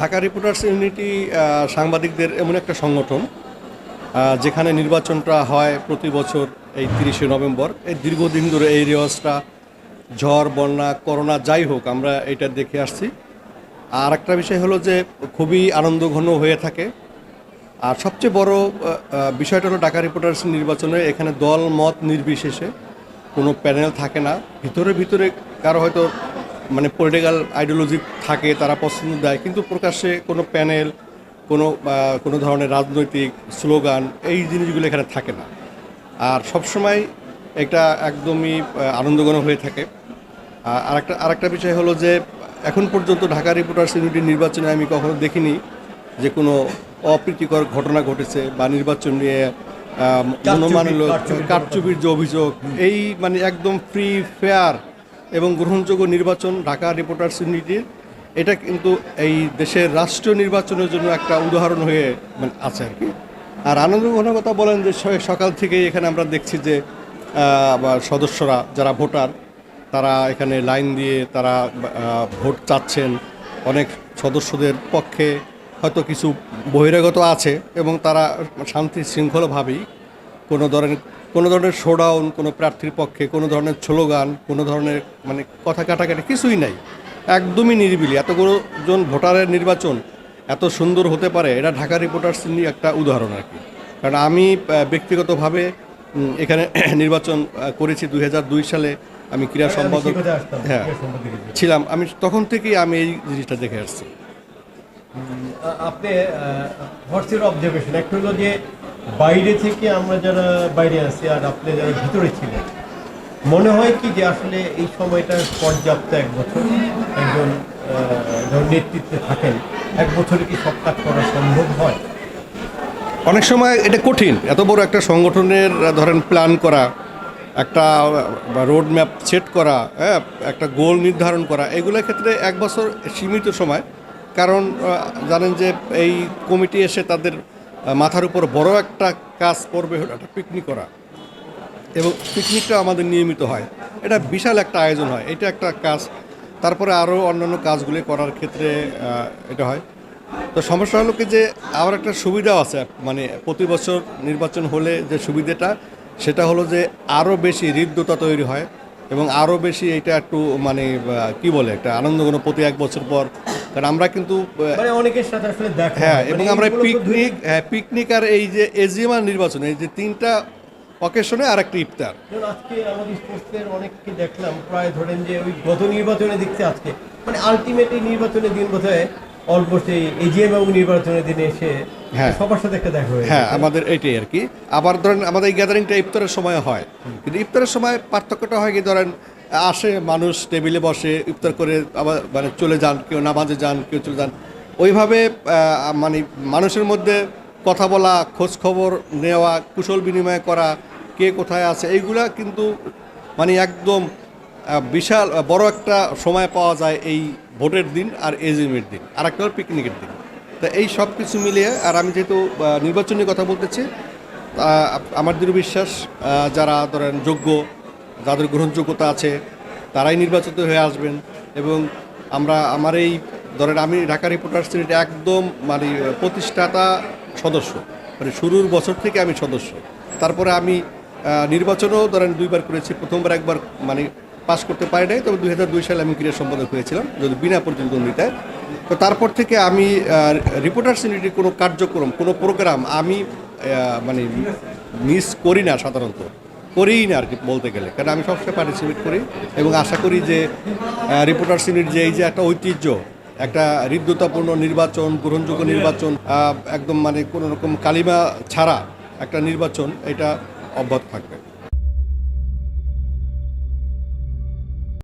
Dhaka reporters unity সাংবাদিকদের এমন একটা সংগঠন যেখানে নির্বাচনটা হয় প্রতি বছর এই তিরিশে নভেম্বর। এই দীর্ঘদিন ধরে এই রেওয়াজটা, ঝড়, বন্যা, করোনা, যাই হোক, আমরা এটা দেখে আসছি। আর একটা বিষয় হলো যে, খুবই আনন্দঘন হয়ে থাকে। আর সবচেয়ে বড় বিষয়টা হলো ঢাকা রিপোর্টার্স নির্বাচনে এখানে দল মত নির্বিশেষে কোনো প্যানেল থাকে না। ভিতরে ভিতরে কারও হয়তো মানে পলিটিক্যাল আইডিওলজি থাকে তারা পছন্দ দেয় কিন্তু প্রকাশ্যে কোনো প্যানেল কোনো কোনো ধরনের রাজনৈতিক স্লোগান এই জিনিসগুলো এখানে থাকে না। আর সবসময় এটা একদমই আনন্দঘন হয়ে থাকে। আর আরেকটা আরেকটা বিষয় হলো যে এখন পর্যন্ত ঢাকা রিপোর্টার্স ইউনিটির নির্বাচনে আমি কখনো দেখিনি যে কোনো অপ্রীতিকর ঘটনা ঘটেছে বা নির্বাচন নিয়ে আহ, মনোমালিন্য কারচুপির যে অভিযোগ এই মানে একদম ফ্রি ফেয়ার এবং গ্রহণযোগ্য নির্বাচন ঢাকা রিপোর্টার্স ইউনিটির। এটা কিন্তু এই দেশের রাষ্ট্রীয় নির্বাচনের জন্য একটা উদাহরণ হয়ে মানে আছে আর কি। আর আনন্দ কথা বলেন যে সকাল থেকেই এখানে আমরা দেখছি যে সদস্যরা যারা ভোটার, তারা এখানে লাইন দিয়ে তারা ভোট চাচ্ছেন। অনেক সদস্যদের পক্ষে হয়তো কিছু বহিরাগত আছে এবং তারা শান্তি শৃঙ্খলাভাবেই কোনো ধরনের কোনো ধরনের শোডাউন কোনো প্রার্থীর পক্ষে কোনো ধরনের স্লোগান কোনো ধরনের মানে কথা কাটাকাটি কিছুই নাই। একদমই নিরিবিলি। এতগুলো জন ভোটারের নির্বাচন এত সুন্দর হতে পারে এটা ঢাকা রিপোর্টার্স নিয়ে একটা উদাহরণ আর কি। কারণ আমি ব্যক্তিগতভাবে এখানে নির্বাচন করেছি দুই হাজার দুই সালে। আমি ক্রীড়া সম্পাদক হ্যাঁ। ছিলাম। আমি তখন থেকেই আমি এই জিনিসটা দেখে আসছি। আপনি হোয়াটস অবজারভেশন একটা হলো যে বাইরে থেকে আমরা যারা বাইরে আছি আর আপনি যারা ভিতরে ছিলেন, মনে হয় কি যে আসলে এই সময়টা পর্যাপ্ত এক বছর একজন নেতৃত্বে থাকেন, এক বছরে কি সব কাজ করা সম্ভব হয়? অনেক সময় এটা কঠিন, এত বড় একটা সংগঠনের, ধরেন প্ল্যান করা, একটা রোড ম্যাপ সেট করা হ্যাঁ একটা গোল নির্ধারণ করা, এগুলোর ক্ষেত্রে এক বছর সীমিত সময়। কারণ জানেন যে এই কমিটি এসে তাদের মাথার উপর বড় একটা কাজ করবে হলো একটা পিকনিক করা। এবং পিকনিকটা আমাদের নিয়মিত হয়। এটা বিশাল একটা আয়োজন হয়। এটা একটা কাজ। তারপরে আরও অন্যান্য কাজগুলি করার ক্ষেত্রে এটা হয়। তো সমস্যা হলো কি যে আমার একটা সুবিধা আছে। মানে প্রতি বছর নির্বাচন হলে যে সুবিধাটা, সেটা হলো যে আরও বেশি হৃদ্যতা তৈরি হয় এবং আরও বেশি এটা একটু মানে কি বলে, একটা আনন্দঘন প্রতি এক বছর পর কারণ আমরা কিন্তু মানে অনেকের সাথে আসলে দেখা হ্যাঁ এবং মানে আমরা পিকনিক হ্যাঁ পিকনিক আর এই যে এজিএমআর নির্বাচন এই যে তিনটা অকেশনে আর একটা ইফতার আজকে আমাদের স্পোর্টসের অনেককে দেখলাম প্রায় ধরেন যে ওই গত নির্বাচনে দেখছি আজকে। মানে আলটিমেটলি নির্বাচনের দিন বোধহয় অলমোস্ট এই এজিএম এবং নির্বাচনের দিনে এসে হ্যাঁ। সবার সাথে একটা দেখা হয়ে হ্যাঁ আমাদের এটাই আর কি। আবার ধরেন আমাদের এই গ্যাদারিংটা ইফতারের সময় হয়। কিন্তু ইফতারের সময় পার্থক্যটা হয় কি ধরেন আসে, মানুষ টেবিলে বসে ইফতার করে আবার মানে চলে যান, কেউ নামাজে যান, কেউ চলে যান। ওইভাবে মানে মানুষের মধ্যে কথা বলা, খোঁজ খবর নেওয়া, কুশল বিনিময় করা, কে কোথায় আছে, এইগুলা কিন্তু মানে একদম বিশাল, বড় একটা সময় পাওয়া যায় এই ভোটের দিন আর এজিএমের দিন। আর একটা হলো পিকনিকের দিন। তো এই সব কিছু মিলিয়ে, আর আমি যেহেতু নির্বাচনী কথা বলতেছি আমার দৃঢ় বিশ্বাস যারা ধরেন যোগ্য যাদের গ্রহণযোগ্যতা আছে, তারাই নির্বাচিত হয়ে আসবেন এবং আমরা, আমার এই ধরেন আমি ঢাকা রিপোর্টার্স ইউনিট একদম মানে প্রতিষ্ঠাতা সদস্য। মানে শুরুর বছর থেকে আমি সদস্য। তারপরে আমি নির্বাচনও ধরেন দুইবার করেছি, প্রথমবার একবার মানে পাস করতে পারি নাই, তবে দুই হাজার দুই সালে আমি ক্রীড়া সম্পাদক হয়েছিলাম, যদি বিনা প্রতিদ্বন্দ্বিতায়। তো তারপর থেকে আমি রিপোর্টার্স ইউনিটির কোনো কার্যক্রম, কোনো প্রোগ্রাম আমি মানে মিস করি না সাধারণত। করিই না আর কি বলতে গেলে। কারণ আমি সবসময় পার্টিসিপেট করি এবং আশা করি যে রিপোর্টার শ্রেণির যে এই যে একটা ঐতিহ্য, একটা হৃদ্যতাপূর্ণ নির্বাচন, গ্রহণযোগ্য নির্বাচন একদম মানে কোনো রকম কালিমা ছাড়া একটা নির্বাচন, এটা অব্যাহত থাকবে।